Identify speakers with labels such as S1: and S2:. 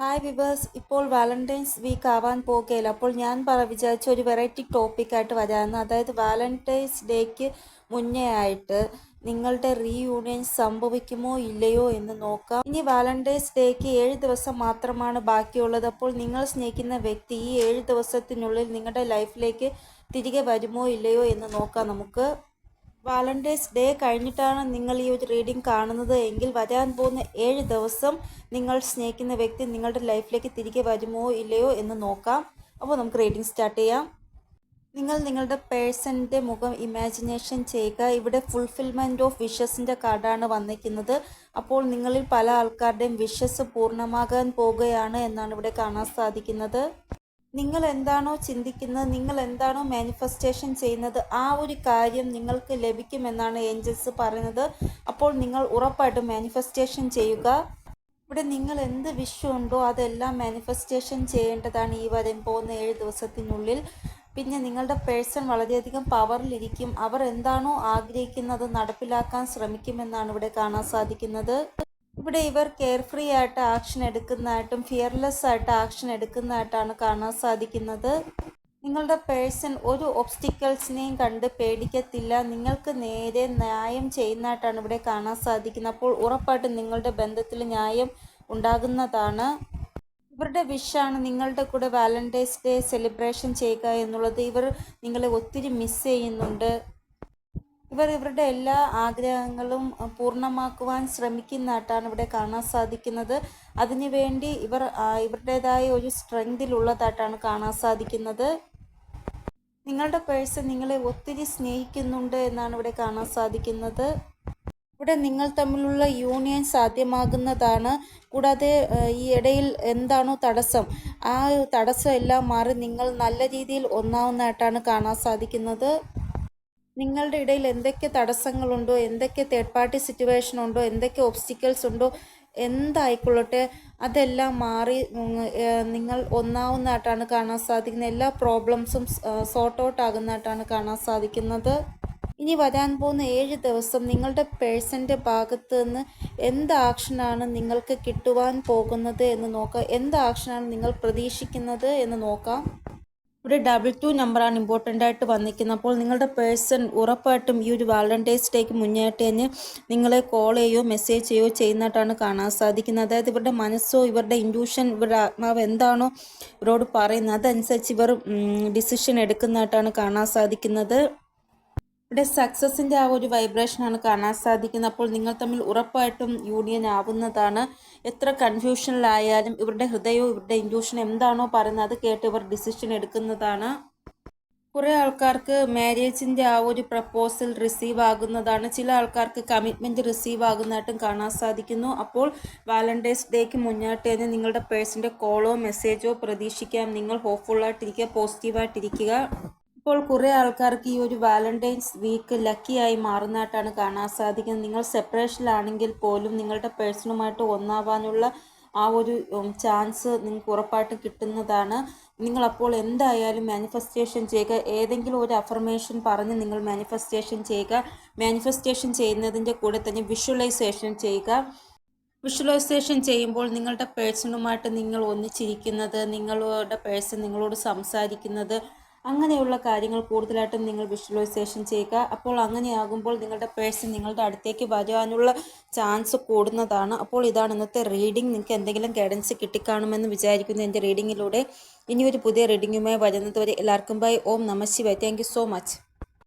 S1: Hi viewers ഇപ്പോൾ Valentine's week ആവാൻ പോകുകയില്ല അപ്പോൾ ഞാൻ പറ വിചാരിച്ച ഒരു വെറൈറ്റി ടോപ്പിക്കായിട്ട് വരാമെന്ന് അതായത് വാലന്റൈൻസ് ഡേക്ക് മുന്നേ ആയിട്ട് നിങ്ങളുടെ റീയൂണിയൻ സംഭവിക്കുമോ ഇല്ലയോ എന്ന് നോക്കാം. ഇനി വാലന്റൈൻസ് ഡേക്ക് ഏഴ് ദിവസം മാത്രമാണ് ബാക്കിയുള്ളത്. അപ്പോൾ നിങ്ങൾ സ്നേഹിക്കുന്ന വ്യക്തി ഈ ഏഴ് ദിവസത്തിനുള്ളിൽ നിങ്ങളുടെ ലൈഫിലേക്ക് തിരികെ വരുമോ ഇല്ലയോ എന്ന് നോക്കാം നമുക്ക്. വാലന്റൈൻസ് ഡേ കഴിഞ്ഞിട്ടാണ് നിങ്ങൾ ഈ ഒരു റീഡിംഗ് കാണുന്നത് എങ്കിൽ വരാൻ പോകുന്ന ഏഴ് ദിവസം നിങ്ങൾ സ്നേഹിക്കുന്ന വ്യക്തി നിങ്ങളുടെ ലൈഫിലേക്ക് തിരികെ വരുമോ ഇല്ലയോ എന്ന് നോക്കാം. അപ്പോൾ നമുക്ക് റീഡിംഗ് സ്റ്റാർട്ട് ചെയ്യാം. നിങ്ങൾ നിങ്ങളുടെ പേഴ്സണിന്റെ മുഖം ഇമാജിനേഷൻ ചെയ്യുക. ഇവിടെ ഫുൾഫിൽമെന്റ് ഓഫ് വിഷസിന്റെ കാർഡാണ് വന്നിരിക്കുന്നത്. അപ്പോൾ നിങ്ങളിൽ പല ആൾക്കാരുടെയും വിഷസ് പൂർണമാകാൻ പോവുകയാണ് എന്നാണ് ഇവിടെ കാണാൻ സാധിക്കുന്നത്. നിങ്ങൾ എന്താണോ ചിന്തിക്കുന്നത് നിങ്ങൾ എന്താണോ മാനിഫെസ്റ്റേഷൻ ചെയ്യുന്നത് ആ ഒരു കാര്യം നിങ്ങൾക്ക് ലഭിക്കുമെന്നാണ് ഏഞ്ചൽസ് പറയുന്നത്. അപ്പോൾ നിങ്ങൾ ഉറപ്പായിട്ടും മാനിഫെസ്റ്റേഷൻ ചെയ്യുക. ഇവിടെ നിങ്ങൾ എന്ത് വിഷയമുണ്ടോ അതെല്ലാം മാനിഫെസ്റ്റേഷൻ ചെയ്യേണ്ടതാണ് ഈ വരാൻ പോകുന്ന ഏഴ് ദിവസത്തിനുള്ളിൽ. പിന്നെ നിങ്ങളുടെ പേഴ്സൺ വളരെയധികം പവറിലിരിക്കും അവർ എന്താണോ ആഗ്രഹിക്കുന്നത് നടപ്പിലാക്കാൻ ശ്രമിക്കുമെന്നാണ് ഇവിടെ കാണാൻ സാധിക്കുന്നത്. ഇവിടെ ഇവർ കെയർ ഫ്രീ ആയിട്ട് ആക്ഷൻ എടുക്കുന്നതായിട്ടും ഫിയർലെസ് ആയിട്ട് ആക്ഷൻ എടുക്കുന്നതായിട്ടാണ് കാണാൻ സാധിക്കുന്നത്. നിങ്ങളുടെ പേഴ്സൺ ഒരു ഒബ്സ്റ്റിക്കൽസിനെയും കണ്ട് പേടിക്കത്തില്ല. നിങ്ങൾക്ക് നേരെ ന്യായം ചെയ്യുന്നതായിട്ടാണ് ഇവിടെ കാണാൻ സാധിക്കുന്നത്. അപ്പോൾ ഉറപ്പായിട്ടും നിങ്ങളുടെ ബന്ധത്തിൽ ന്യായം ഉണ്ടാകുന്നതാണ്. ഇവരുടെ വിഷാണ് നിങ്ങളുടെ കൂടെ വാലന്റൈൻസ് ഡേ സെലിബ്രേഷൻ ചെയ്യുക എന്നുള്ളത്. ഇവർ നിങ്ങളെ ഒത്തിരി മിസ് ചെയ്യുന്നുണ്ട്. ഇവർ ഇവരുടെ എല്ലാ ആഗ്രഹങ്ങളും പൂർണമാക്കുവാൻ ശ്രമിക്കുന്നതായിട്ടാണ് ഇവിടെ കാണാൻ സാധിക്കുന്നത്. അതിനുവേണ്ടി ഇവർ ഇവരുടേതായ ഒരു സ്ട്രെങ്തിലുള്ളതായിട്ടാണ് കാണാൻ സാധിക്കുന്നത്. നിങ്ങളുടെ പേഴ്സൺ നിങ്ങളെ ഒത്തിരി സ്നേഹിക്കുന്നുണ്ട് എന്നാണ് ഇവിടെ കാണാൻ സാധിക്കുന്നത്. ഇവിടെ നിങ്ങൾ തമ്മിലുള്ള യൂണിയൻ സാധ്യമാകുന്നതാണ്. കൂടാതെ ഈ ഇടയിൽ എന്താണോ തടസ്സം ആ തടസ്സം എല്ലാം മാറി നിങ്ങൾ നല്ല രീതിയിൽ ഒന്നാവുന്നതായിട്ടാണ് കാണാൻ സാധിക്കുന്നത്. നിങ്ങളുടെ ഇടയിൽ എന്തൊക്കെ തടസ്സങ്ങളുണ്ടോ എന്തൊക്കെ തേർഡ് പാർട്ടി സിറ്റുവേഷൻ ഉണ്ടോ എന്തൊക്കെ ഒബ്സ്റ്റിക്കൽസ് ഉണ്ടോ എന്തായിക്കൊള്ളട്ടെ അതെല്ലാം മാറി നിങ്ങൾ ഒന്നാവുന്നതായിട്ടാണ് കാണാൻ സാധിക്കുന്നത്. എല്ലാ പ്രോബ്ലംസും സോർട്ട് ഔട്ട് ആകുന്നതായിട്ടാണ് കാണാൻ സാധിക്കുന്നത്. ഇനി വരാൻ പോകുന്ന ഏഴ് ദിവസം നിങ്ങളുടെ പേഴ്സന്റെ ഭാഗത്ത് നിന്ന് എന്ത് ആക്ഷനാണ് നിങ്ങൾക്ക് കിട്ടുവാൻ പോകുന്നത് എന്ന് നോക്കാം. എന്ത് ആക്ഷനാണ് നിങ്ങൾ പ്രതീക്ഷിക്കുന്നത് എന്ന് നോക്കാം. ഇവിടെ ഡബിൾ ടു നമ്പറാണ് ഇമ്പോർട്ടന്റ് ആയിട്ട് വന്നിരിക്കുന്നത് അപ്പോൾ നിങ്ങളുടെ പേഴ്സൺ ഉറപ്പായിട്ടും ഈ ഒരു വാലന്റൈൻസ് ഡേക്ക് മുന്നേറ്റ് തന്നെ നിങ്ങളെ കോൾ ചെയ്യുകയോ മെസ്സേജ് ചെയ്യുകയോ ചെയ്യുന്നതായിട്ടാണ് കാണാൻ സാധിക്കുന്നത്. അതായത് ഇവരുടെ മനസ്സോ ഇവരുടെ ഇൻഡ്യൂഷൻ ഇവരുടെ ആത്മാവ് എന്താണോ ഇവരോട് പറയുന്നത് അതനുസരിച്ച് ഇവർ ഡിസിഷൻ എടുക്കുന്നതായിട്ടാണ് കാണാൻ സാധിക്കുന്നത്. ഇവിടെ സക്സസിന്റെ ആ ഒരു വൈബ്രേഷനാണ് കാണാൻ സാധിക്കുന്നത്. അപ്പോൾ നിങ്ങൾ തമ്മിൽ ഉറപ്പായിട്ടും യൂണിയൻ ആവുന്നതാണ്. എത്ര കൺഫ്യൂഷനിലായാലും ഇവരുടെ ഹൃദയവും ഇവരുടെ ഇൻഡ്യൂഷൻ എന്താണോ പറയുന്നത് അത് കേട്ട് ഇവർ ഡിസിഷൻ എടുക്കുന്നതാണ്. കുറേ ആൾക്കാർക്ക് മാരേജിന്റെ ആ ഒരു പ്രപ്പോസൽ റിസീവ് ആകുന്നതാണ്. ചില ആൾക്കാർക്ക് കമ്മിറ്റ്മെന്റ് റിസീവ് ആകുന്നതായിട്ടും കാണാൻ സാധിക്കുന്നു. അപ്പോൾ വാലന്റൈൻസ് ഡേക്ക് മുന്നോട്ട് തന്നെ നിങ്ങളുടെ പേഴ്സന്റെ കോളോ മെസ്സേജോ പ്രതീക്ഷിക്കാം. നിങ്ങൾ ഹോപ്പ്ഫുള്ളായിട്ടിരിക്കുക പോസിറ്റീവായിട്ടിരിക്കുക ഇപ്പോൾ കുറേ ആൾക്കാർക്ക് ഈ ഒരു വാലന്റൈൻസ് വീക്ക് ലക്കിയായി മാറുന്നതായിട്ടാണ് കാണാൻ സാധിക്കുന്നത്. നിങ്ങൾ സെപ്പറേഷനിലാണെങ്കിൽ പോലും നിങ്ങളുടെ പേഴ്സണുമായിട്ട് ഒന്നാവാനുള്ള ആ ഒരു ചാൻസ് നിങ്ങൾക്ക് ഉറപ്പായിട്ട് കിട്ടുന്നതാണ്. നിങ്ങളപ്പോൾ എന്തായാലും മാനിഫെസ്റ്റേഷൻ ചെയ്യുക. ഏതെങ്കിലും ഒരു അഫർമേഷൻ പറഞ്ഞ് നിങ്ങൾ മാനിഫെസ്റ്റേഷൻ ചെയ്യുക. മാനിഫെസ്റ്റേഷൻ ചെയ്യുന്നതിന്റെ കൂടെ തന്നെ വിഷ്വലൈസേഷൻ ചെയ്യുക. വിഷ്വലൈസേഷൻ ചെയ്യുമ്പോൾ നിങ്ങളുടെ പേഴ്സണുമായിട്ട് നിങ്ങൾ ഒന്നിച്ചിരിക്കുന്നത് നിങ്ങളുടെ പേഴ്സൺ നിങ്ങളോട് സംസാരിക്കുന്നത് അങ്ങനെയുള്ള കാര്യങ്ങൾ കൂടുതലായിട്ടും നിങ്ങൾ വിഷ്വലൈസേഷൻ ചെയ്യുക. അപ്പോൾ അങ്ങനെയാകുമ്പോൾ നിങ്ങളുടെ പേഴ്സൺ നിങ്ങളുടെ അടുത്തേക്ക് വരാനുള്ള ചാൻസ് കൂടുന്നതാണ്. അപ്പോൾ ഇതാണ് ഇന്നത്തെ റീഡിംഗ് നിങ്ങൾക്ക് എന്തെങ്കിലും ഗൈഡൻസ് കിട്ടിക്കാണുമെന്ന് വിചാരിക്കുന്നു എന്റെ റീഡിങ്ങിലൂടെ ഇനി ഒരു പുതിയ റീഡിങ്ങുമായി വരുന്നത് വരെ എല്ലാവർക്കും ബൈ ഓം നമ ശിവ താങ്ക് സോ മച്ച്